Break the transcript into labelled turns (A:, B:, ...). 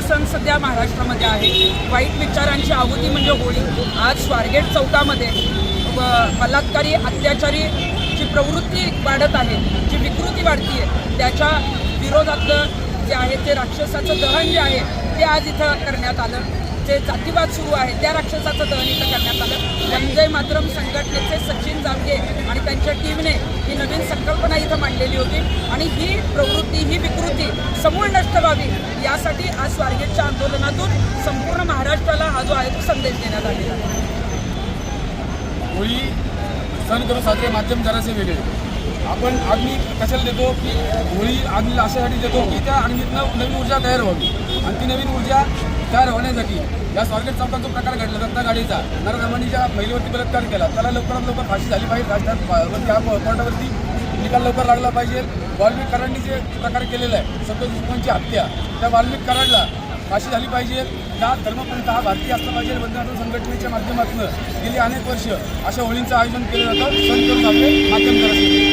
A: हा सण सध्या महाराष्ट्रामध्ये आहे. वाईट विचारांची आहुती म्हणजे होळी. आज स्वारगेट चौकामध्ये व- बलात्कारी अत्याचारी जी प्रवृत्ती वाढत आहे. जी विकृती वाढती आहे त्याच्या विरोधातलं जे आहे ते राक्षसाचं दहन जे आहे ते आज इथं करण्यात आलं. जे जातीवाद सुरू आहे त्या राक्षसाचं दहन इथं करण्यात आलं. वंदे मातरम संघटनेचे सचिन जामगे आणि त्यांच्या टीमने ही नवीन संकल्पना इथं मांडलेली होती. आणि ही प्रवृत्ती ही विकृती समूळ नष्ट व्हावी यासाठी आज स्वारगेटच्या आंदोलनातून संपूर्ण महाराष्ट्राला हा जो आहे तो संदेश देण्यात आलेला
B: होळी सण करून साजरे माध्यम जरासे वेगळे. आपण अग्नी कशाला देतो की होळी अग्नीला अशासाठी देतो की त्या अग्नीतनं नवीन ऊर्जा तयार व्हावी. आणि ती नवीन ऊर्जा तयार होण्यासाठी या स्वारगेट चौकात जो प्रकार घडला दत्ता गाडीचा नरदमानी ज्या महिलेवरती बलात्कार केला त्याला लवकरात लवकर फाशी झाली पाहिजे. राजस्थानवरती हा कोर्टावरती निकाल लवकर लागला पाहिजे. वाल्मिक कराडनी जे प्रकार केलेला आहे संतोष दुश्मनची हत्या त्या वाल्मिक कराडला फाशी झाली पाहिजे. या धर्मपंथ हा भारतीय असला पाहिजे. बंधनातून संघटनेच्या माध्यमातून गेली अनेक वर्ष अशा होळींचं आयोजन केलं जातं. संत करून माध्यम जरासे